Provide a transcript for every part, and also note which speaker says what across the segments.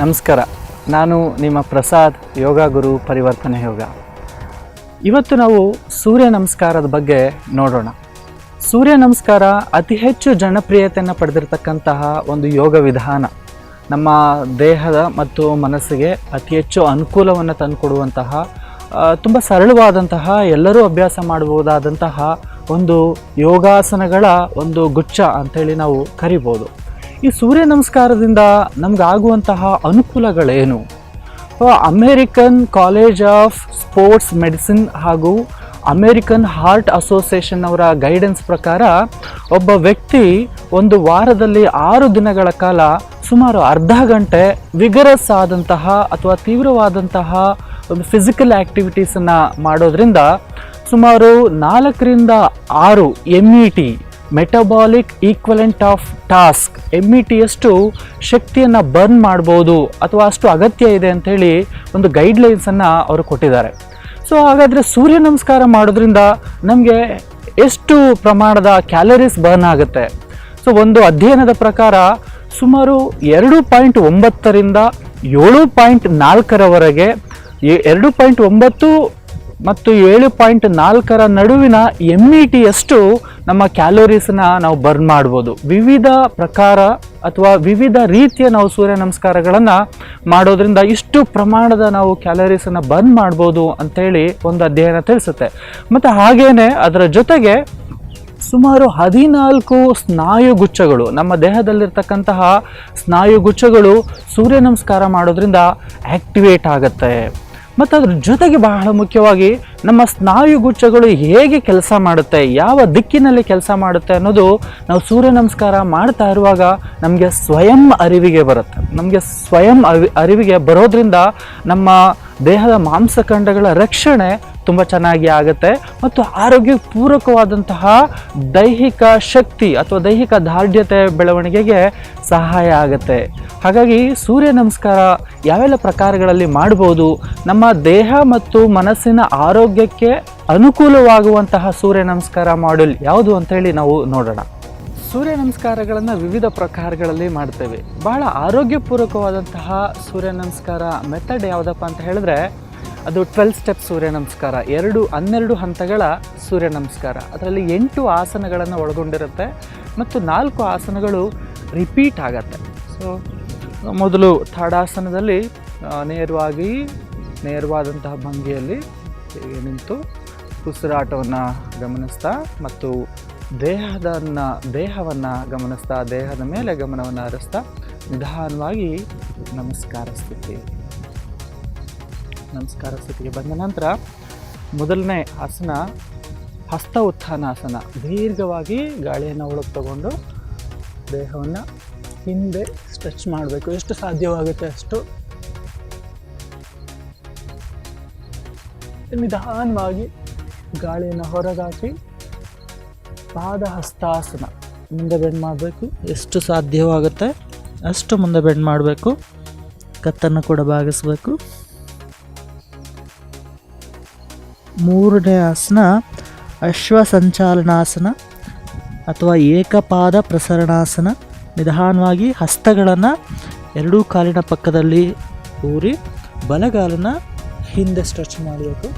Speaker 1: ನಮಸ್ಕಾರ. ನಾನು ನಿಮ್ಮ ಪ್ರಸಾದ್, ಯೋಗ ಗುರು ಪರಿವರ್ತನೆ ಯೋಗ. ಇವತ್ತು ನಾವು ಸೂರ್ಯ ನಮಸ್ಕಾರದ ಬಗ್ಗೆ ನೋಡೋಣ. ಸೂರ್ಯ ನಮಸ್ಕಾರ ಅತಿ ಹೆಚ್ಚು ಜನಪ್ರಿಯತೆಯನ್ನು ಪಡೆದಿರತಕ್ಕಂತಹ ಒಂದು ಯೋಗ ವಿಧಾನ. ನಮ್ಮ ದೇಹದ ಮತ್ತು ಮನಸ್ಸಿಗೆ ಅತಿ ಹೆಚ್ಚು ಅನುಕೂಲವನ್ನು ತಂದುಕೊಡುವಂತಹ ತುಂಬ ಸರಳವಾದಂತಹ, ಎಲ್ಲರೂ ಅಭ್ಯಾಸ ಮಾಡಬಹುದಾದಂತಹ ಒಂದು ಯೋಗಾಸನಗಳ ಒಂದು ಗುಚ್ಛ ಅಂಥೇಳಿ ನಾವು ಕರಿಬೋದು. ಈ ಸೂರ್ಯ ನಮಸ್ಕಾರದಿಂದ ನಮಗಾಗುವಂತಹ ಅನುಕೂಲಗಳೇನು? American college of sports medicine ಹಾಗೂ ಅಮೇರಿಕನ್ ಹಾರ್ಟ್ ಅಸೋಸಿಯೇಷನ್ ಅವರ ಗೈಡೆನ್ಸ್ ಪ್ರಕಾರ ಒಬ್ಬ ವ್ಯಕ್ತಿ ಒಂದು ವಾರದಲ್ಲಿ ಆರು ದಿನಗಳ ಕಾಲ ಸುಮಾರು ಅರ್ಧ ಗಂಟೆ ವಿಗರಸ್ ಆದಂತಹ ಅಥವಾ ತೀವ್ರವಾದಂತಹ ಒಂದು ಫಿಸಿಕಲ್ ಆ್ಯಕ್ಟಿವಿಟೀಸನ್ನು ಮಾಡೋದ್ರಿಂದ ಸುಮಾರು ನಾಲ್ಕರಿಂದ ಆರು M E T metabolic equivalent of task M E T ಎಷ್ಟು ಶಕ್ತಿಯನ್ನು ಬರ್ನ್ ಮಾಡ್ಬೋದು ಅಥವಾ ಅಷ್ಟು ಅಗತ್ಯ ಇದೆ ಅಂಥೇಳಿ ಒಂದು ಗೈಡ್ಲೈನ್ಸನ್ನು ಅವರು ಕೊಟ್ಟಿದ್ದಾರೆ. ಸೊ ಹಾಗಾದರೆ ಸೂರ್ಯ ನಮಸ್ಕಾರ ಮಾಡೋದ್ರಿಂದ ನಮಗೆ ಎಷ್ಟು ಪ್ರಮಾಣದ ಕ್ಯಾಲರೀಸ್ ಬರ್ನ್ ಆಗುತ್ತೆ? ಸೊ ಒಂದು ಅಧ್ಯಯನದ ಪ್ರಕಾರ ಸುಮಾರು ಎರಡು ಪಾಯಿಂಟ್ ಒಂಬತ್ತರಿಂದ ಏಳು ಪಾಯಿಂಟ್ ನಾಲ್ಕರವರೆಗೆ ಎರಡು ಪಾಯಿಂಟ್ ಒಂಬತ್ತು ಮತ್ತು ಏಳು ಪಾಯಿಂಟ್ ನಾಲ್ಕರ ನಡುವಿನ ಎಂ ಇ ಟಿಯಷ್ಟು ನಮ್ಮ ಕ್ಯಾಲೋರೀಸನ್ನ ನಾವು ಬರ್ನ್ ಮಾಡ್ಬೋದು. ವಿವಿಧ ಪ್ರಕಾರ ಅಥವಾ ವಿವಿಧ ರೀತಿಯ ನಾವು ಸೂರ್ಯ ನಮಸ್ಕಾರಗಳನ್ನು ಮಾಡೋದ್ರಿಂದ ಇಷ್ಟು ಪ್ರಮಾಣದ ನಾವು ಕ್ಯಾಲರೀಸನ್ನು ಬರ್ನ್ ಮಾಡ್ಬೋದು ಅಂತೇಳಿ ಒಂದು ಅಧ್ಯಯನ ತಿಳಿಸುತ್ತೆ. ಮತ್ತು ಹಾಗೇ ಅದರ ಜೊತೆಗೆ ಸುಮಾರು ಹದಿನಾಲ್ಕು ಸ್ನಾಯುಗುಚ್ಛಗಳು, ನಮ್ಮ ದೇಹದಲ್ಲಿರ್ತಕ್ಕಂತಹ ಸ್ನಾಯುಗುಚ್ಛಗಳು ಸೂರ್ಯ ನಮಸ್ಕಾರ ಮಾಡೋದ್ರಿಂದ ಆ್ಯಕ್ಟಿವೇಟ್ ಆಗುತ್ತೆ. ಮತ್ತು ಅದ್ರ ಜೊತೆಗೆ ಬಹಳ ಮುಖ್ಯವಾಗಿ ನಮ್ಮ ಸ್ನಾಯುಗುಚ್ಛಗಳು ಹೇಗೆ ಕೆಲಸ ಮಾಡುತ್ತೆ, ಯಾವ ದಿಕ್ಕಿನಲ್ಲಿ ಕೆಲಸ ಮಾಡುತ್ತೆ ಅನ್ನೋದು ನಾವು ಸೂರ್ಯ ನಮಸ್ಕಾರ ಮಾಡ್ತಾ ಇರುವಾಗ ನಮಗೆ ಸ್ವಯಂ ಅರಿವಿಗೆ ಬರುತ್ತೆ. ನಮಗೆ ಸ್ವಯಂ ಅರಿವಿಗೆ ಬರೋದ್ರಿಂದ ನಮ್ಮ ದೇಹದ ಮಾಂಸಖಂಡಗಳ ರಕ್ಷಣೆ ತುಂಬ ಚೆನ್ನಾಗಿ ಆಗುತ್ತೆ ಮತ್ತು ಆರೋಗ್ಯ ಪೂರಕವಾದಂತಹ ದೈಹಿಕ ಶಕ್ತಿ ಅಥವಾ ದೈಹಿಕ ದಾರ್ಢ್ಯತೆ ಬೆಳವಣಿಗೆಗೆ ಸಹಾಯ ಆಗುತ್ತೆ. ಹಾಗಾಗಿ ಸೂರ್ಯ ನಮಸ್ಕಾರ ಯಾವೆಲ್ಲ ಪ್ರಕಾರಗಳಲ್ಲಿ ಮಾಡ್ಬೋದು? ನಮ್ಮ ದೇಹ ಮತ್ತು ಮನಸ್ಸಿನ ಆರೋಗ್ಯಕ್ಕೆ ಅನುಕೂಲವಾಗುವಂತಹ ಸೂರ್ಯ ನಮಸ್ಕಾರ ಮಾಡೆಲ್ ಯಾವುದು ಅಂತೇಳಿ ನಾವು ನೋಡೋಣ. ಸೂರ್ಯ ನಮಸ್ಕಾರಗಳನ್ನು ವಿವಿಧ ಪ್ರಕಾರಗಳಲ್ಲಿ ಮಾಡ್ತೇವೆ. ಬಹಳ ಆರೋಗ್ಯಪೂರ್ವಕವಾದಂತಹ ಸೂರ್ಯ ನಮಸ್ಕಾರ ಮೆಥಡ್ ಯಾವುದಪ್ಪ ಅಂತ ಹೇಳಿದ್ರೆ ಅದು ಟ್ವೆಲ್ ಸ್ಟೆಪ್ ಸೂರ್ಯ ನಮಸ್ಕಾರ. ಎರಡು ಹನ್ನೆರಡು ಹಂತಗಳ ಸೂರ್ಯ ನಮಸ್ಕಾರ. ಅದರಲ್ಲಿ ಎಂಟು ಆಸನಗಳನ್ನು ಒಳಗೊಂಡಿರುತ್ತೆ ಮತ್ತು ನಾಲ್ಕು ಆಸನಗಳು ರಿಪೀಟ್ ಆಗತ್ತೆ. ಸೊ ಮೊದಲು ಥಾಡಾಸನದಲ್ಲಿ ನೇರವಾಗಿ, ನೇರವಾದಂತಹ ಭಂಗಿಯಲ್ಲಿ ನಿಂತು ಉಸಿರಾಟವನ್ನು ಗಮನಿಸ್ತಾ ಮತ್ತು ದೇಹದನ್ನ, ದೇಹವನ್ನು ಗಮನಿಸ್ತಾ, ದೇಹದ ಮೇಲೆ ಗಮನವನ್ನು ಹರಿಸ್ತಾ ನಿಧಾನವಾಗಿ ನಮಸ್ಕಾರ ನಮಸ್ಕಾರ ಸ್ಥಿತಿಗೆ ಬಂದ ನಂತರ ಮೊದಲನೇ ಆಸನ ಹಸ್ತ ಉತ್ಥಾನಾಸನ ದೀರ್ಘವಾಗಿ ಗಾಳಿಯನ್ನು ಒಳಗೆ ತಗೊಂಡು ದೇಹವನ್ನು ಹಿಂದೆ ಸ್ಟ್ರೆಚ್ ಮಾಡಬೇಕು. ಎಷ್ಟು ಸಾಧ್ಯವಾಗುತ್ತೆ ಅಷ್ಟು ನಿಧಾನವಾಗಿ ಗಾಳಿಯನ್ನು ಹೊರಗಾಕಿ ಪಾದ ಹಸ್ತಾಸನ. ಮುಂದೆ ಬೆಂಡ್ ಮಾಡಬೇಕು. ಎಷ್ಟು ಸಾಧ್ಯವಾಗುತ್ತೆ ಅಷ್ಟು ಮುಂದೆ ಬೆಂಡ್ ಮಾಡಬೇಕು. ಕತ್ತನ್ನು ಕೂಡ ಭಾಗಿಸ್ಬೇಕು ಮೂರನೇ ಆಸನ ಅಶ್ವ ಸಂಚಾಲನಾಸನ ಅಥವಾ ಏಕಪಾದ ಪ್ರಸರಣಾಸನ. ನಿಧಾನವಾಗಿ ಹಸ್ತಗಳನ್ನು ಎರಡೂ ಕಾಲಿನ ಪಕ್ಕದಲ್ಲಿ ಊರಿ ಬಲಗಾಲನ ಹಿಂದೆ ಸ್ಟ್ರೆಚ್ ಮಾಡಬೇಕು.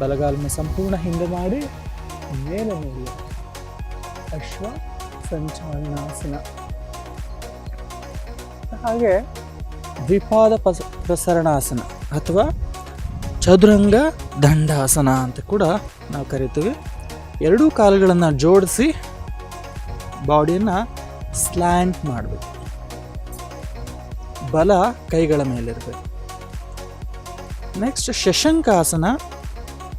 Speaker 1: ಬಲಗಾಲನ ಸಂಪೂರ್ಣ ಹಿಂದೆ ಮಾಡಿ, ಮೇಲೆ ಮೇಲೆ. ಅಶ್ವ ಸಂಚಾಲನಾಸನ ಹಾಗೆ ದ್ವಿಪಾದ ಪ್ರಸರಣಾಸನ ಅಥವಾ ಚದುರಂಗ ದಂಡಾಸನ ಅಂತ ಕೂಡ ನಾವು ಕರಿತೀವಿ. ಎರಡೂ ಕಾಲುಗಳನ್ನು ಜೋಡಿಸಿ ಬಾಡಿಯನ್ನು ಸ್ಲ್ಯಾಂಟ್ ಮಾಡಬೇಕು. ಬಲ ಕೈಗಳ ಮೇಲಿರಬೇಕು. ನೆಕ್ಸ್ಟ್ ಶಶಂಕಾಸನ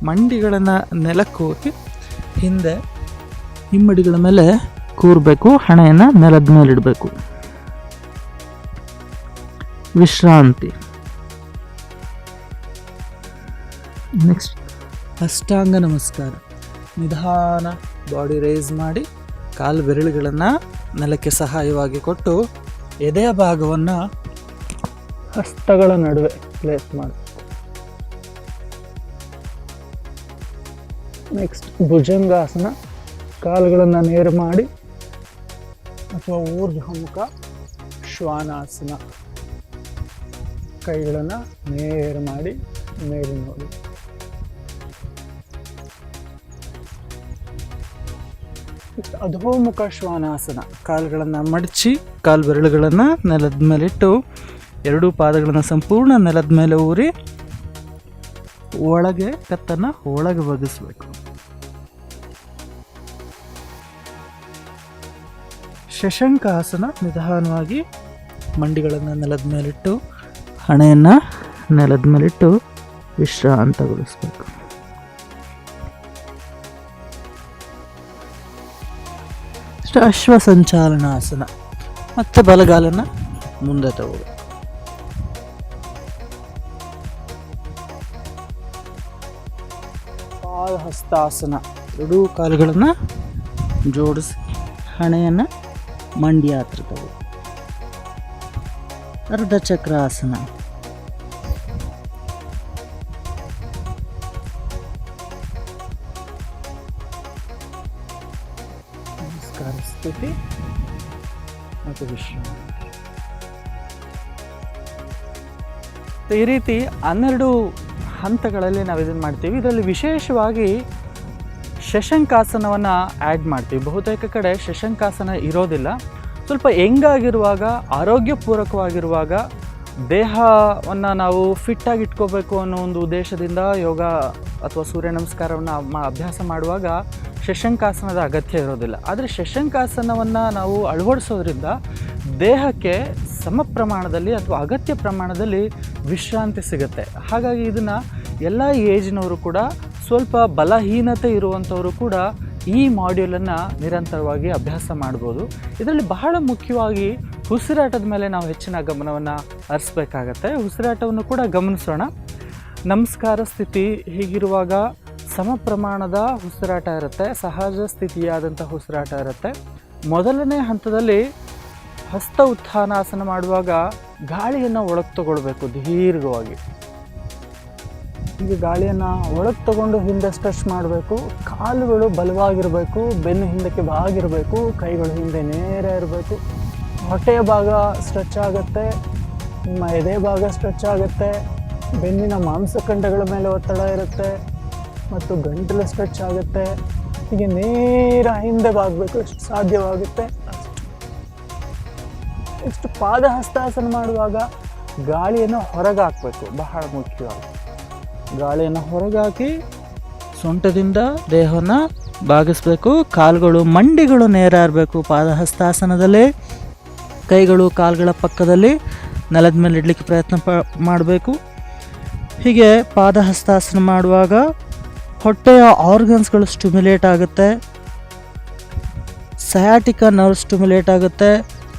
Speaker 1: ಮಂಡಿಗಳನ್ನು ನೆಲಕ್ಕೆ ಹೋಗಿ ಹಿಂದೆ ಹಿಮ್ಮಡಿಗಳ ಮೇಲೆ ಕೂರಬೇಕು, ಹಣೆಯನ್ನು ನೆಲದ ಮೇಲಿಡಬೇಕು. ವಿಶ್ರಾಂತಿ. ನೆಕ್ಸ್ಟ್ ಅಷ್ಟಾಂಗ ನಮಸ್ಕಾರ. ನಿಧಾನ ಬಾಡಿ ರೈಸ್ ಮಾಡಿ, ಕಾಲು ಬೆರಳುಗಳನ್ನು ನೆಲಕ್ಕೆ ಸಹಾಯವಾಗಿ ಕೊಟ್ಟು ಎದೆಯ ಭಾಗವನ್ನು ಹಸ್ತಗಳ ನಡುವೆ ಪ್ಲೇಸ್ ಮಾಡಿ. ನೆಕ್ಸ್ಟ್ ಭುಜಂಗಾಸನ. ಕಾಲುಗಳನ್ನು ನೇರ ಮಾಡಿ ಅಥವಾ ಊರ್ಧ್ವಮುಖ ಶ್ವಾನಾಸನ. ಕೈಗಳನ್ನು ನೇರ ಮಾಡಿ ಮೇಲೆ ನೋಡಿ. ಅಧೋಮುಖ ಶ್ವಾನಾಸನ ಕಾಲುಗಳನ್ನು ಮಡಚಿ ಕಾಲು ಬೆರಳುಗಳನ್ನು ನೆಲದ ಮೇಲಿಟ್ಟು ಎರಡೂ ಪಾದಗಳನ್ನು ಸಂಪೂರ್ಣ ನೆಲದ ಮೇಲೆ ಊರಿ ಒಳಗೆ ಕತ್ತನ್ನು ಒಳಗೆ ಬಗ್ಗಿಸ್ಬೇಕು ಶಶಂಕಾಸನ ನಿಧಾನವಾಗಿ ಮಂಡಿಗಳನ್ನು ನೆಲದ ಮೇಲಿಟ್ಟು, ಹಣೆಯನ್ನು ನೆಲದ ಮೇಲಿಟ್ಟು ವಿಶ್ರಾಂತಗೊಳಿಸ್ಬೇಕು. ಅಶ್ವ ಸಂಚಾಲನಾಸನ. ಮತ್ತೆ ಬಲಗಾಲನ್ನು ಮುಂದೆ ತಗೋಬೇಕು ಪಾದಹಸ್ತಾಸನ ಎರಡೂ ಕಾಲುಗಳನ್ನು ಜೋಡಿಸಿ ಹಣೆಯನ್ನು ಮಂಡ್ಯ ಹತ್ರ ಅರ್ಧ ಈ ರೀತಿ ಹನ್ನೆರಡು ಹಂತಗಳಲ್ಲಿ ನಾವು ಇದನ್ನು ಮಾಡ್ತೀವಿ. ಇದರಲ್ಲಿ ವಿಶೇಷವಾಗಿ ಶಶಂಕಾಸನವನ್ನು ಆ್ಯಡ್ ಮಾಡ್ತೀವಿ. ಬಹುತೇಕ ಕಡೆ ಶಶಂಕಾಸನ ಇರೋದಿಲ್ಲ. ಸ್ವಲ್ಪ ಹೆಂಗಾಗಿರುವಾಗ ಆರೋಗ್ಯಪೂರ್ವಕವಾಗಿರುವಾಗ ದೇಹವನ್ನು ನಾವು ಫಿಟ್ಟಾಗಿ ಇಟ್ಕೋಬೇಕು ಅನ್ನೋ ಒಂದು ಉದ್ದೇಶದಿಂದ ಯೋಗ ಅಥವಾ ಸೂರ್ಯ ನಮಸ್ಕಾರವನ್ನು ಅಭ್ಯಾಸ ಮಾಡುವಾಗ ಶಶಂಕಾಸನದ ಅಗತ್ಯ ಇರೋದಿಲ್ಲ. ಆದರೆ ಶಶಂಕಾಸನವನ್ನು ನಾವು ಅಳವಡಿಸೋದ್ರಿಂದ ದೇಹಕ್ಕೆ ಸಮ ಪ್ರಮಾಣದಲ್ಲಿ ಅಥವಾ ಅಗತ್ಯ ಪ್ರಮಾಣದಲ್ಲಿ ವಿಶ್ರಾಂತಿ ಸಿಗುತ್ತೆ. ಹಾಗಾಗಿ ಇದನ್ನು ಎಲ್ಲ ಏಜ್ನವರು ಕೂಡ ಸ್ವಲ್ಪ ಬಲಹೀನತೆ ಇರುವಂಥವರು ಕೂಡ ಈ ಮಾಡ್ಯೂಲನ್ನು ನಿರಂತರವಾಗಿ ಅಭ್ಯಾಸ ಮಾಡ್ಬೋದು. ಇದರಲ್ಲಿ ಬಹಳ ಮುಖ್ಯವಾಗಿ ಉಸಿರಾಟದ ಮೇಲೆ ನಾವು ಹೆಚ್ಚಿನ ಗಮನವನ್ನು ಹರಿಸ್ಬೇಕಾಗತ್ತೆ. ಉಸಿರಾಟವನ್ನು ಕೂಡ ಗಮನಿಸೋಣ. ನಮಸ್ಕಾರ ಸ್ಥಿತಿ ಹೀಗಿರುವಾಗ ಸಮ ಪ್ರಮಾಣದ ಉಸಿರಾಟ ಇರುತ್ತೆ, ಸಹಜ ಸ್ಥಿತಿಯಾದಂಥ ಉಸಿರಾಟ ಇರುತ್ತೆ. ಮೊದಲನೇ ಹಂತದಲ್ಲಿ ಹಸ್ತ ಉತ್ಥಾನಾಸನ ಮಾಡುವಾಗ ಗಾಳಿಯನ್ನು ಒಳಗೆ ತಗೊಳ್ಬೇಕು ದೀರ್ಘವಾಗಿ. ಹೀಗೆ ಗಾಳಿಯನ್ನು ಒಳಗೆ ತಗೊಂಡು ಹಿಂದೆ ಸ್ಟ್ರೆಚ್ ಮಾಡಬೇಕು. ಕಾಲುಗಳು ಬಲವಾಗಿರಬೇಕು, ಬೆನ್ನು ಹಿಂದಕ್ಕೆ ಬಾಗಿರಬೇಕು, ಕೈಗಳು ಹಿಂದೆ ನೇರ ಇರಬೇಕು. ಹೊಟ್ಟೆಯ ಭಾಗ ಸ್ಟ್ರೆಚ್ ಆಗುತ್ತೆ, ನಿಮ್ಮ ಎದೆ ಭಾಗ ಸ್ಟ್ರೆಚ್ ಆಗುತ್ತೆ, ಬೆನ್ನಿನ ಮಾಂಸಖಂಡಗಳ ಮೇಲೆ ಒತ್ತಡ ಇರುತ್ತೆ ಮತ್ತು ಗಂಟಲು ಸ್ಟ್ರೆಚ್ ಆಗುತ್ತೆ. ಹೀಗೆ ನೇರ ಹಿಂದೆ ಬಾಗಬೇಕು, ಎಷ್ಟು ಸಾಧ್ಯವಾಗುತ್ತೆ? ಇಷ್ಟು ಪಾದ ಹಸ್ತಾಸನ ಮಾಡುವಾಗ ಗಾಳಿಯನ್ನು ಹೊರಗೆ ಹಾಕಬೇಕು ಬಹಳ ಮುಖ್ಯವಾಗಿ. ಗಾಳಿಯನ್ನು ಹೊರಗಾಕಿ ಸೊಂಟದಿಂದ ದೇಹವನ್ನು ಬಾಗಿಸ್ಬೇಕು, ಕಾಲುಗಳು, ಮಂಡಿಗಳು ನೇರ ಇರಬೇಕು ಪಾದ ಹಸ್ತಾಸನದಲ್ಲಿ ಕೈಗಳು, ಕಾಲುಗಳ ಪಕ್ಕದಲ್ಲಿ ನೆಲದ ಮೇಲೆ ಇಡಲಿಕ್ಕೆ ಪ್ರಯತ್ನ ಪ, ಮಾಡಬೇಕು. ಹೀಗೆ ಪಾದ ಹಸ್ತಾಸನ ಮಾಡುವಾಗ ಹೊಟ್ಟೆಯ ಆರ್ಗನ್ಸ್ಗಳು ಸ್ಟಿಮ್ಯುಲೇಟ್ ಆಗುತ್ತೆ. ಸಯಾಟಿಕ ನರ್ವ್ ಸ್ಟಿಮ್ಯುಲೇಟ್ ಆಗುತ್ತೆ.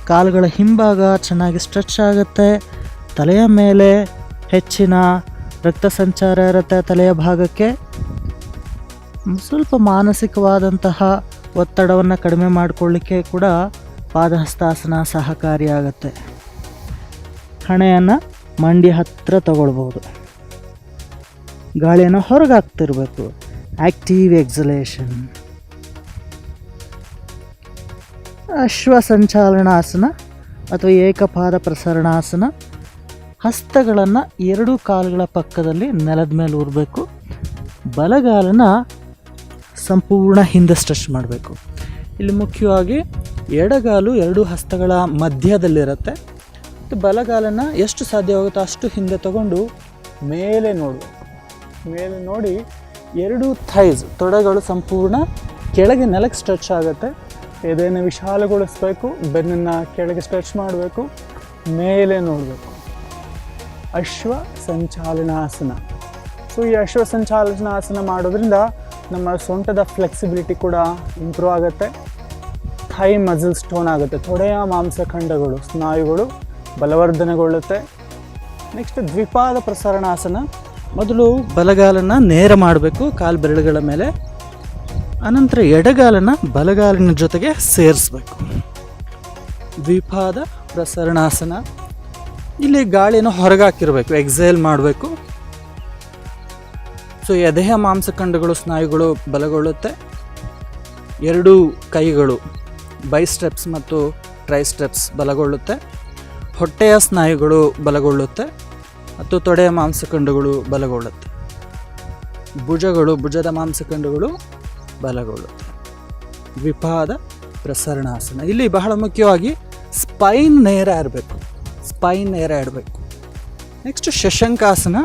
Speaker 1: ಕಾಲುಗಳ ಹಿಂಭಾಗ ಚೆನ್ನಾಗಿ ಸ್ಟ್ರೆಚ್ ಆಗುತ್ತೆ. ತಲೆಯ ಮೇಲೆ ಹೆಚ್ಚಿನ ರಕ್ತ ಸಂಚಾರ ಇರುತ್ತೆ ತಲೆಯ ಭಾಗಕ್ಕೆ. ಸ್ವಲ್ಪ ಮಾನಸಿಕವಾದಂತಹ ಒತ್ತಡವನ್ನು ಕಡಿಮೆ ಮಾಡಿಕೊಳ್ಳಿಕ್ಕೆ ಕೂಡ ಪಾದಹಸ್ತಾಸನ ಸಹಕಾರಿಯಾಗುತ್ತೆ. ಹಣೆಯನ್ನು ಮಂಡಿ ಹತ್ತಿರ ತಗೊಳ್ಬೋದು. ಗಾಳಿಯನ್ನು ಹೊರಗೆ ಹಾಕ್ತಿರ್ಬೇಕು ಆ್ಯಕ್ಟಿವ್ ಎಕ್ಸಲೇಷನ್. ಅಶ್ವ ಸಂಚಾಲನಾಸನ ಅಥವಾ ಏಕಪಾದ ಪ್ರಸರಣಾಸನ ಹಸ್ತಗಳನ್ನು ಎರಡು ಕಾಲುಗಳ ಪಕ್ಕದಲ್ಲಿ ನೆಲದ ಮೇಲೆ ಊರಬೇಕು ಬಲಗಾಲನ ಸಂಪೂರ್ಣ ಹಿಂದೆ ಸ್ಟ್ರೆಚ್ ಮಾಡಬೇಕು. ಇಲ್ಲಿ ಮುಖ್ಯವಾಗಿ ಎಡಗಾಲು ಎರಡು ಹಸ್ತಗಳ ಮಧ್ಯದಲ್ಲಿರುತ್ತೆ. ಮತ್ತು ಬಲಗಾಲನ್ನು ಎಷ್ಟು ಸಾಧ್ಯವಾಗುತ್ತೋ ಅಷ್ಟು ಹಿಂದೆ ತಗೊಂಡು ಮೇಲೆ ನೋಡು. ಮೇಲೆ ನೋಡಿ ಎರಡು ಥೈಸ್, ತೊಡೆಗಳು ಸಂಪೂರ್ಣ ಕೆಳಗೆ ನೆಲಕ್ಕೆ ಸ್ಟ್ರೆಚ್ ಆಗುತ್ತೆ. ಎದೆಯನ್ನು ವಿಶಾಲಗೊಳಿಸ್ಬೇಕು, ಬೆನ್ನನ್ನು ಕೆಳಗೆ ಸ್ಟ್ರೆಚ್ ಮಾಡಬೇಕು, ಮೇಲೆ ನೋಡಬೇಕು. ಅಶ್ವ ಸಂಚಾಲನಾಸನ. ಸೊ ಈ ಅಶ್ವ ಸಂಚಾಲನಾಸನ ಮಾಡೋದ್ರಿಂದ ನಮ್ಮ ಸೊಂಟದ ಫ್ಲೆಕ್ಸಿಬಿಲಿಟಿ ಕೂಡ ಇಂಪ್ರೂವ್ ಆಗುತ್ತೆ. ಥೈ ಮಜಲ್ ಸ್ಟೋನ್ ಆಗುತ್ತೆ. ತೊಡೆಯ ಮಾಂಸಖಂಡಗಳು, ಸ್ನಾಯುಗಳು ಬಲವರ್ಧನೆಗೊಳ್ಳುತ್ತೆ. ನೆಕ್ಸ್ಟ್ ದ್ವಿಪಾದ ಪ್ರಸರಣಾಸನ. ಮೊದಲು ಬಲಗಾಲನ್ನು ನೇರ ಮಾಡಬೇಕು, ಕಾಲು ಬೆರಳುಗಳ ಮೇಲೆ. ಅನಂತರ ಎಡಗಾಲನ್ನು ಬಲಗಾಲಿನ ಜೊತೆಗೆ ಸೇರಿಸ್ಬೇಕು. ದ್ವಿಪಾದ ಪ್ರಸರಣಾಸನ. ಇಲ್ಲಿ ಗಾಳಿಯನ್ನು ಹೊರಗಾಕಿರಬೇಕು ಎಕ್ಸೇಲ್ ಮಾಡಬೇಕು. ಸೊ ಎದೆಯ ಮಾಂಸಖಂಡಗಳು, ಸ್ನಾಯುಗಳು ಬಲಗೊಳ್ಳುತ್ತೆ. ಎರಡೂ ಕೈಗಳು. ಬೈ ಸ್ಟೆಪ್ಸ್ ಮತ್ತು ಟ್ರೈ ಸ್ಟೆಪ್ಸ್ ಬಲಗೊಳ್ಳುತ್ತೆ. ಹೊಟ್ಟೆಯ ಸ್ನಾಯುಗಳು ಬಲಗೊಳ್ಳುತ್ತೆ ಮತ್ತು ತೊಡೆಯ ಮಾಂಸಖಂಡಗಳು ಬಲಗೊಳ್ಳುತ್ತೆ. ಭುಜಗಳು, ಭುಜದ ಮಾಂಸಖಂಡಗಳು ಬಲಗೊಳ್ಳುತ್ತೆ. ವಿಪಾದ ಪ್ರಸರಣಾಸನ. ಇಲ್ಲಿ ಬಹಳ ಮುಖ್ಯವಾಗಿ ಸ್ಪೈನ್ ನೇರ ಇರಬೇಕು. ಸ್ಪೈನ್ ನೇರ ಇಡಬೇಕು. ನೆಕ್ಸ್ಟ್ ಶಶಂಕಾಸನ.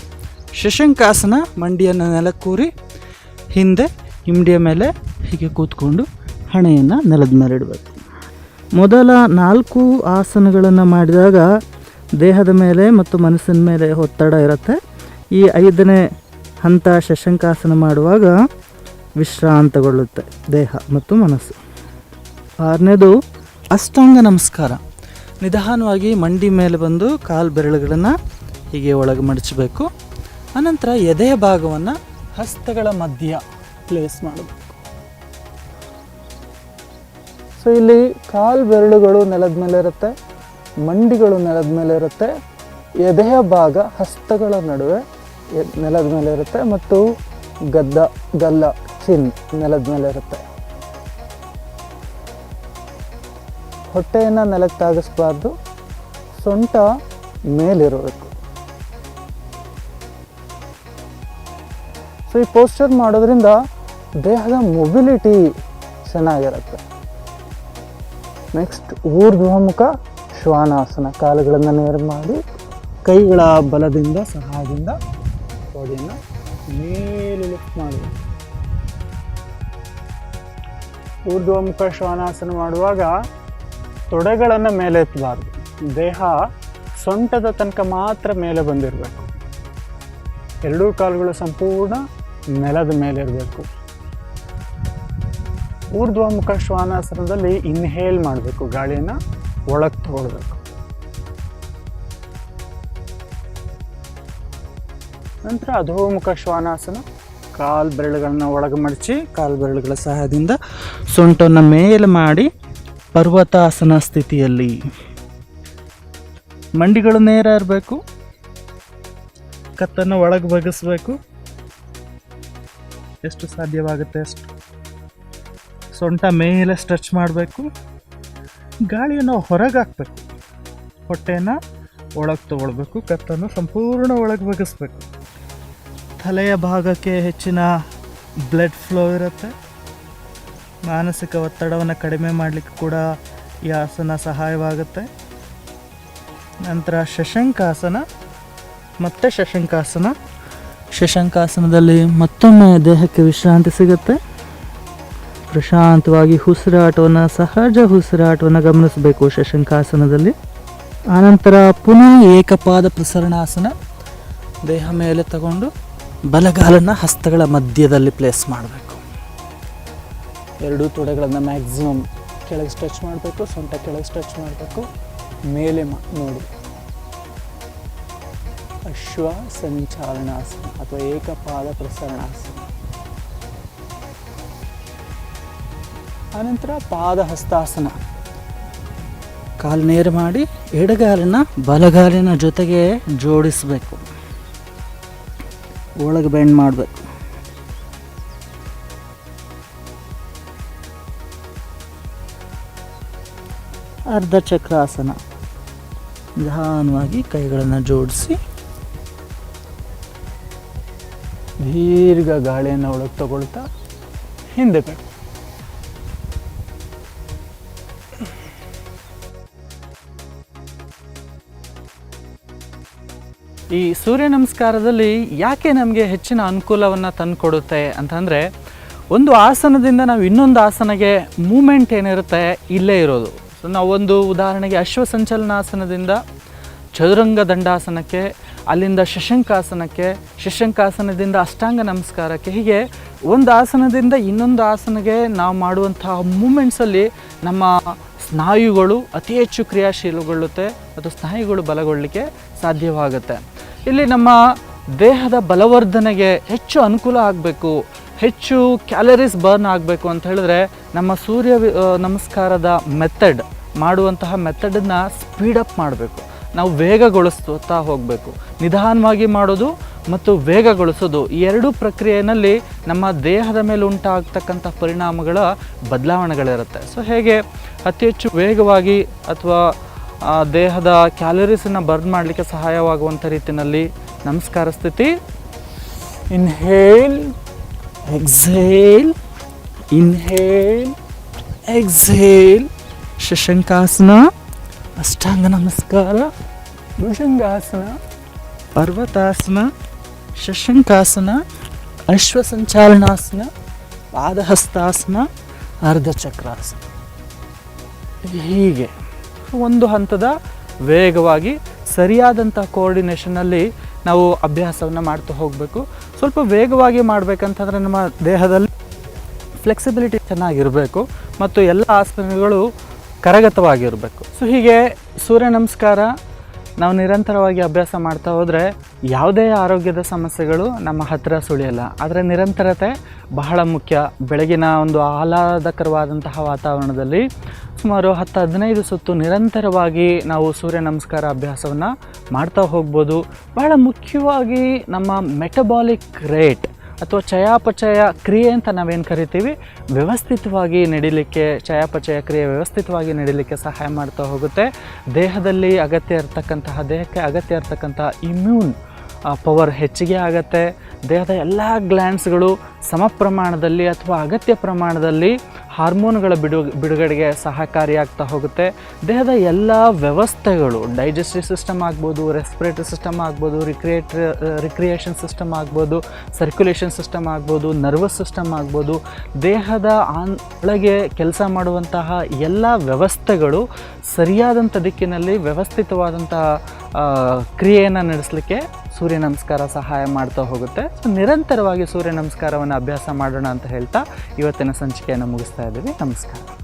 Speaker 1: ಶಶಂಕಾಸನ ಮಂಡಿಯನ್ನು ನೆಲಕ್ಕೂರಿ, ಹಿಂದೆ, ಹಿಂಡಿಯ ಮೇಲೆ ಹೀಗೆ ಕೂತ್ಕೊಂಡು ಹಣೆಯನ್ನು ನೆಲದ ಮೇಲೆ ಇಡಬೇಕು. ಮೊದಲ ನಾಲ್ಕು ಆಸನಗಳನ್ನು ಮಾಡಿದಾಗ ದೇಹದ ಮೇಲೆ ಮತ್ತು ಮನಸ್ಸಿನ ಮೇಲೆ ಒತ್ತಡ ಇರುತ್ತೆ. ಈ ಐದನೇ ಹಂತ ಶಶಂಕಾಸನ ಮಾಡುವಾಗ ವಿಶ್ರಾಂತಗೊಳ್ಳುತ್ತೆ ದೇಹ ಮತ್ತು ಮನಸ್ಸು. ಆರನೇದು, ಅಷ್ಟಾಂಗ ನಮಸ್ಕಾರ. ನಿಧಾನವಾಗಿ ಮಂಡಿ ಮೇಲೆ ಬಂದು ಕಾಲು ಬೆರಳುಗಳನ್ನು ಹೀಗೆ ಒಳಗೆ ಮಡಚಬೇಕು. ಅನಂತರ ಎದೆಯ ಭಾಗವನ್ನು ಹಸ್ತಗಳ ಮಧ್ಯ ಪ್ಲೇಸ್ ಮಾಡಬೇಕು. ಸೊ ಇಲ್ಲಿ ಕಾಲು ಬೆರಳುಗಳು ನೆಲದ ಮೇಲೆ ಇರುತ್ತೆ, ಮಂಡಿಗಳು ನೆಲದ ಮೇಲೆ ಇರುತ್ತೆ, ಎದೆಯ ಭಾಗ ಹಸ್ತಗಳ ನಡುವೆ ನೆಲದ ಮೇಲೆ ಇರುತ್ತೆ ಮತ್ತು ಗದ್ದ, ಗಲ್ಲ, ಚಿನ್ ನೆಲದ ಮೇಲೆ ಇರುತ್ತೆ. ಹೊಟ್ಟೆಯನ್ನು ನೆಲಕ್ಕೆ ತಾಗಿಸ್ಬಾರ್ದು, ಸೊಂಟ ಮೇಲಿರಬೇಕು. ಸೊ ಈ ಪೋಸ್ಚರ್ ಮಾಡೋದ್ರಿಂದ ದೇಹದ ಮೊಬಿಲಿಟಿ ಚೆನ್ನಾಗಿರುತ್ತೆ. ನೆಕ್ಸ್ಟ್ ಊರ್ಧ್ವಮುಖ ಶ್ವಾನಾಸನ ಕಾಲುಗಳನ್ನು ನೇರ ಮಾಡಿ, ಕೈಗಳ ಬಲದಿಂದ, ಸಹಾಯದಿಂದ ಬಾಡಿಯನ್ನು ಮೇಲೆ ಲಿಫ್ಟ್ ಮಾಡಿ. ಊರ್ಧ್ವಮುಖ ಶ್ವಾನಾಸನ ಮಾಡುವಾಗ ತೊಡೆಗಳನ್ನು ಮೇಲೆ ಎತ್ತಬಾರ್ದು. ದೇಹ ಸೊಂಟದ ತನಕ ಮಾತ್ರ ಮೇಲೆ ಬಂದಿರಬೇಕು. ಎರಡೂ ಕಾಲುಗಳು ಸಂಪೂರ್ಣ ನೆಲದ ಮೇಲೆ ಇರಬೇಕು. ಊರ್ಧ್ವಮುಖ ಶ್ವಾನಾಸನದಲ್ಲಿ ಇನ್ಹೇಲ್ ಮಾಡಬೇಕು, ಗಾಳಿಯನ್ನು ಒಳಗೆ ತಗೊಳ್ಬೇಕು. ನಂತರ ಅಧೋಮುಖ ಶ್ವಾನಾಸನ ಕಾಲು ಬೆರಳುಗಳನ್ನ ಒಳಗೆ ಮಡಚಿ, ಕಾಲು ಬೆರಳುಗಳ ಸಹಾಯದಿಂದ ಸೊಂಟನ್ನು ಮೇಲೆ ಮಾಡಿ ಪರ್ವತಾಸನ ಸ್ಥಿತಿಯಲ್ಲಿ. ಮಂಡಿಗಳು ನೇರ ಇರಬೇಕು, ಕತ್ತನ್ನು ಒಳಗೆ ಬಗ್ಗಿಸ್ಬೇಕು. ಎಷ್ಟು ಸಾಧ್ಯವಾಗುತ್ತೆ ಅಷ್ಟು? ಸೊಂಟ ಮೇಲೆ ಸ್ಟ್ರೆಚ್ ಮಾಡಬೇಕು. ಗಾಳಿಯನ್ನು ಹೊರಗೆ ಹಾಕ್ಬೇಕು. ಹೊಟ್ಟೆನ ಒಳಗೆ ತಗೊಳ್ಬೇಕು. ಕತ್ತನ್ನು ಸಂಪೂರ್ಣ ಒಳಗೆ ಬಗ್ಗಿಸ್ಬೇಕು ತಲೆಯ ಭಾಗಕ್ಕೆ ಹೆಚ್ಚಿನ ಬ್ಲಡ್ ಫ್ಲೋ ಇರುತ್ತೆ. ಮಾನಸಿಕ ಒತ್ತಡವನ್ನು ಕಡಿಮೆ ಮಾಡಲಿಕ್ಕೆ ಕೂಡ ಈ ಆಸನ ಸಹಾಯವಾಗುತ್ತೆ. ನಂತರ ಶಶಂಕಾಸನ, ಮತ್ತೆ ಶಶಂಕಾಸನ. ಶಶಂಕಾಸನದಲ್ಲಿ ಮತ್ತೊಮ್ಮೆ ದೇಹಕ್ಕೆ ವಿಶ್ರಾಂತಿ ಸಿಗುತ್ತೆ. ಪ್ರಶಾಂತವಾಗಿ ಉಸಿರಾಟವನ್ನು ಸಹಜ ಉಸಿರಾಟವನ್ನು ಗಮನಿಸಬೇಕು ಶಶಂಕಾಸನದಲ್ಲಿ. ಆನಂತರ ಪುನಃ ಏಕಪಾದ ಪ್ರಸರಣಾಸನ ದೇಹ ಮೇಲೆ ತಗೊಂಡು ಬಲಗಾಲನ್ನು ಹಸ್ತಗಳ ಮಧ್ಯದಲ್ಲಿ ಪ್ಲೇಸ್ ಮಾಡಬೇಕು. ಎರಡೂ ತೊಡೆಗಳನ್ನು ಮ್ಯಾಕ್ಸಿಮಮ್ ಕೆಳಗೆ ಸ್ಟ್ರೆಚ್ ಮಾಡಬೇಕು, ಸೊಂಟ ಕೆಳಗೆ ಸ್ಟ್ರೆಚ್ ಮಾಡಬೇಕು, ಮೇಲೆ ನೋಡಿ. ಅಶ್ವ ಸಂಚಾಲನಾಸನ ಅಥವಾ ಏಕಪಾದ ಪ್ರಸರಣಾಸನ. ಆನಂತರ ಪಾದ ಹಸ್ತಾಸನ ಕಾಲು ನೇರ ಮಾಡಿ ಎಡಗಾಲಿನ ಬಲಗಾಲಿನ ಜೊತೆಗೆ ಜೋಡಿಸಬೇಕು. ಒಳಗೆ ಬೆಂಡ್ ಮಾಡಬೇಕು. ಅರ್ಧ ಚಕ್ರಾಸನ. ನಿಧಾನವಾಗಿ ಕೈಗಳನ್ನು ಜೋಡಿಸಿ. ದೀರ್ಘ ಗಾಳಿಯನ್ನು ಒಳಗೆ ತಗೊಳ್ತಾ ಹಿಂದೆ ಬೇಕು ಈ ಸೂರ್ಯ ನಮಸ್ಕಾರದಲ್ಲಿ ಯಾಕೆ ನಮಗೆ ಹೆಚ್ಚಿನ ಅನುಕೂಲವನ್ನು ತಂದುಕೊಡುತ್ತೆ ಅಂತಂದರೆ, ಒಂದು ಆಸನದಿಂದ ನಾವು ಇನ್ನೊಂದು ಆಸನಗೆ ಮೂಮೆಂಟ್ ಏನಿರುತ್ತೆ, ಇಲ್ಲೇ ಇರೋದು. ಸೊ ನಾವೊಂದು ಉದಾಹರಣೆಗೆ ಅಶ್ವಸಂಚಲನಾಸನದಿಂದ ಚದುರಂಗ ದಂಡಾಸನಕ್ಕೆ, ಅಲ್ಲಿಂದ ಶಶಂಕಾಸನಕ್ಕೆ, ಶಶಂಕಾಸನದಿಂದ ಅಷ್ಟಾಂಗ ನಮಸ್ಕಾರಕ್ಕೆ, ಹೀಗೆ ಒಂದು ಆಸನದಿಂದ ಇನ್ನೊಂದು ಆಸನಗೆ ನಾವು ಮಾಡುವಂತಹ ಮೂಮೆಂಟ್ಸಲ್ಲಿ ನಮ್ಮ ಸ್ನಾಯುಗಳು ಅತಿ ಹೆಚ್ಚು ಕ್ರಿಯಾಶೀಲಗೊಳ್ಳುತ್ತೆ ಮತ್ತು ಸ್ನಾಯುಗಳು ಬಲಗೊಳ್ಳಲಿಕ್ಕೆ ಸಾಧ್ಯವಾಗುತ್ತೆ. ಇಲ್ಲಿ ನಮ್ಮ ದೇಹದ ಬಲವರ್ಧನೆಗೆ ಹೆಚ್ಚು ಅನುಕೂಲ ಆಗಬೇಕು, ಹೆಚ್ಚು ಕ್ಯಾಲರೀಸ್ ಬರ್ನ್ ಆಗಬೇಕು ಅಂತ ಹೇಳಿದ್ರೆ ನಮ್ಮ ಸೂರ್ಯ ನಮಸ್ಕಾರದ ಮೆಥಡ್ ಮಾಡುವಂತಹ ಮೆಥಡನ್ನು ಸ್ಪೀಡಪ್ ಮಾಡಬೇಕು. ನಾವು ವೇಗಗೊಳಿಸ್ತಾ ಹೋಗಬೇಕು. ನಿಧಾನವಾಗಿ ಮಾಡೋದು ಮತ್ತು ವೇಗಗೊಳಿಸೋದು ಈ ಎರಡೂ ಪ್ರಕ್ರಿಯೆಯಲ್ಲಿ ನಮ್ಮ ದೇಹದ ಮೇಲೆ ಉಂಟಾಗ್ತಕ್ಕಂಥ ಪರಿಣಾಮಗಳ ಬದಲಾವಣೆಗಳಿರುತ್ತೆ. ಸೊ ಹೇಗೆ ಅತಿ ಹೆಚ್ಚು ವೇಗವಾಗಿ ಅಥವಾ ದೇಹದ ಕ್ಯಾಲರೀಸನ್ನು ಬರ್ನ್ ಮಾಡಲಿಕ್ಕೆ ಸಹಾಯವಾಗುವಂಥ ರೀತಿಯಲ್ಲಿ ನಮಸ್ಕಾರ ಸ್ಥಿತಿ. Inhale exhale inhale exhale shashankasana, ಅಷ್ಟಾಂಗ ನಮಸ್ಕಾರ. ಭುಜಂಗಾಸನ ಪರ್ವತಾಸನ, ಶಶಂಕಾಸನ, ಅಶ್ವಸಂಚಾಲನಾಸನ, ಪಾದಹಸ್ತಾಸನ, ಅರ್ಧಚಕ್ರಾಸನ. ಹೀಗೆ. ಒಂದು ಹಂತದ ವೇಗವಾಗಿ ಸರಿಯಾದಂಥ ಕೋಆರ್ಡಿನೇಷನಲ್ಲಿ ನಾವು ಅಭ್ಯಾಸವನ್ನು ಮಾಡ್ತಾ ಹೋಗಬೇಕು. ಸ್ವಲ್ಪ ವೇಗವಾಗಿ ಮಾಡಬೇಕಂತಂದರೆ ನಮ್ಮ ದೇಹದಲ್ಲಿ ಫ್ಲೆಕ್ಸಿಬಿಲಿಟಿ ಚೆನ್ನಾಗಿರಬೇಕು ಮತ್ತು ಎಲ್ಲ ಆಸನಗಳು ಕರಗತವಾಗಿರಬೇಕು. ಸೊ ಹೀಗೆ ಸೂರ್ಯ ನಮಸ್ಕಾರ, ನಾವು ನಿರಂತರವಾಗಿ ಅಭ್ಯಾಸ ಮಾಡ್ತಾ ಹೋದರೆ ಯಾವುದೇ ಆರೋಗ್ಯದ ಸಮಸ್ಯೆಗಳು ನಮ್ಮ ಹತ್ತಿರ ಸುಳಿಯಲ್ಲ. ಆದರೆ ನಿರಂತರತೆ ಬಹಳ ಮುಖ್ಯ. ಬೆಳಗಿನ ಒಂದು ಆಹ್ಲಾದಕರವಾದಂತಹ ವಾತಾವರಣದಲ್ಲಿ ಸುಮಾರು ಹತ್ತು ಹದಿನೈದು ಸುತ್ತು ನಿರಂತರವಾಗಿ ನಾವು ಸೂರ್ಯ ನಮಸ್ಕಾರ ಅಭ್ಯಾಸವನ್ನು ಮಾಡ್ತಾ ಹೋಗ್ಬೋದು. ಬಹಳ ಮುಖ್ಯವಾಗಿ ನಮ್ಮ ಮೆಟಬಾಲಿಕ್ ರೇಟ್ ಅಥವಾ ಚಯಾಪಚಯ ಕ್ರಿಯೆ ಅಂತ ನಾವೇನು ಕರಿತೀವಿ, ವ್ಯವಸ್ಥಿತವಾಗಿ ನಡಿಲಿಕ್ಕೆ, ಚಯಾಪಚಯ ಕ್ರಿಯೆ ವ್ಯವಸ್ಥಿತವಾಗಿ ನಡಿಲಿಕ್ಕೆ ಸಹಾಯ ಮಾಡ್ತಾ ಹೋಗುತ್ತೆ. ದೇಹದಲ್ಲಿ ಅಗತ್ಯ ಇರತಕ್ಕಂತಹ, ದೇಹಕ್ಕೆ ಅಗತ್ಯ ಇರತಕ್ಕಂತಹ ಇಮ್ಯೂನ್ ಪವರ್ ಹೆಚ್ಚಿಗೆ ಆಗತ್ತೆ. ದೇಹದ ಎಲ್ಲ ಗ್ಲ್ಯಾಂಡ್ಸ್ಗಳು ಸಮ ಪ್ರಮಾಣದಲ್ಲಿ ಅಥವಾ ಅಗತ್ಯ ಪ್ರಮಾಣದಲ್ಲಿ ಹಾರ್ಮೋನ್ಗಳ ಬಿಡು, ಬಿಡುಗಡೆಗೆ ಸಹಕಾರಿಯಾಗ್ತಾ ಹೋಗುತ್ತೆ. ದೇಹದ ಎಲ್ಲ ವ್ಯವಸ್ಥೆಗಳು, ಡೈಜೆಸ್ಟಿವ್ ಸಿಸ್ಟಮ್ ಆಗ್ಬೋದು, ರೆಸ್ಪಿರೇಟರಿ ಸಿಸ್ಟಮ್ ಆಗ್ಬೋದು ರಿಕ್ರಿಯೇಟ್ ರಿಕ್ರಿಯೇಷನ್ ಸಿಸ್ಟಮ್ ಆಗ್ಬೋದು, ಸರ್ಕ್ಯುಲೇಷನ್ ಸಿಸ್ಟಮ್ ಆಗ್ಬೋದು, ನರ್ವಸ್ ಸಿಸ್ಟಮ್ ಆಗ್ಬೋದು. ದೇಹದ ಆನ್, ಒಳಗೆ ಕೆಲಸ ಮಾಡುವಂತಹ ಎಲ್ಲ ವ್ಯವಸ್ಥೆಗಳು ಸರಿಯಾದಂಥ ದಿಕ್ಕಿನಲ್ಲಿ ವ್ಯವಸ್ಥಿತವಾದಂತಹ ಕ್ರಿಯೆಯನ್ನು ನಡೆಸಲಿಕ್ಕೆ ಸೂರ್ಯ ನಮಸ್ಕಾರ ಸಹಾಯ ಮಾಡ್ತಾ ಹೋಗುತ್ತೆ. ಸೊ ನಿರಂತರವಾಗಿ ಸೂರ್ಯ ನಮಸ್ಕಾರವನ್ನು ಅಭ್ಯಾಸ ಮಾಡೋಣ ಅಂತ ಹೇಳ್ತಾ ಇವತ್ತಿನ ಸಂಚಿಕೆಯನ್ನು ಮುಗಿಸ್ತಾ ಇದ್ದೀವಿ. ನಮಸ್ಕಾರ.